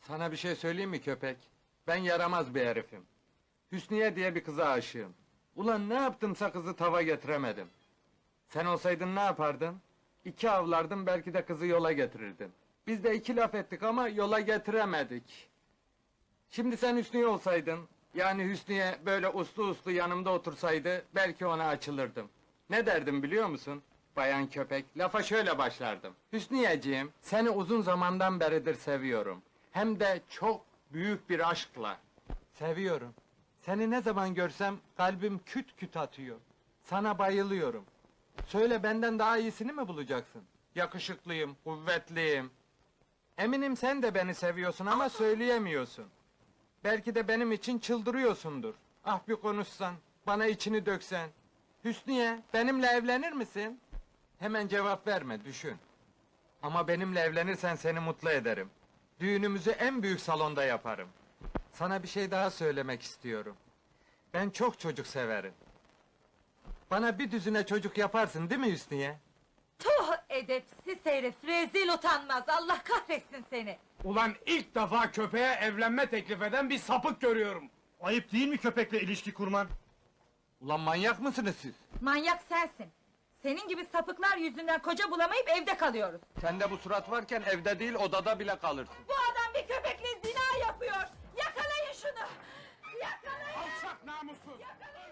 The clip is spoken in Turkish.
Sana bir şey söyleyeyim mi köpek? Ben yaramaz bir herifim. Hüsniye diye bir kıza aşığım. Ulan ne yaptımsa kızı tava getiremedim. Sen olsaydın ne yapardın? İki avlardın belki de kızı yola getirirdin. Biz de iki laf ettik ama yola getiremedik. Şimdi sen Hüsniye olsaydın, yani Hüsniye böyle uslu uslu yanımda otursaydı belki ona açılırdım. Ne derdim biliyor musun? Bayan köpek, lafa şöyle başlardım. Hüsniyeciğim, seni uzun zamandan beridir seviyorum. Hem de çok büyük bir aşkla. Seviyorum. Seni ne zaman görsem kalbim küt küt atıyor. Sana bayılıyorum. Söyle benden daha iyisini mi bulacaksın? Yakışıklıyım, kuvvetliyim. Eminim sen de beni seviyorsun ama söyleyemiyorsun. Belki de benim için çıldırıyorsundur. Ah bir konuşsan, bana içini döksen. Hüsniye, benimle evlenir misin? Hemen cevap verme, düşün. Ama benimle evlenirsen seni mutlu ederim. Düğünümüzü en büyük salonda yaparım. Sana bir şey daha söylemek istiyorum. Ben çok çocuk severim. Bana bir düzine çocuk yaparsın değil mi Hüsniye? Tuh edepsiz herif, rezil utanmaz, Allah kahretsin seni! Ulan ilk defa köpeğe evlenme teklif eden bir sapık görüyorum. Ayıp değil mi köpekle ilişki kurman? Ulan manyak mısınız siz? Manyak sensin! Senin gibi sapıklar yüzünden koca bulamayıp evde kalıyoruz. Sende bu surat varken evde değil odada bile kalırsın. Bu adam bir köpekle zina yapıyor! Yakalayın şunu! Yakalayın! Alçak namussuz! Yakalayın!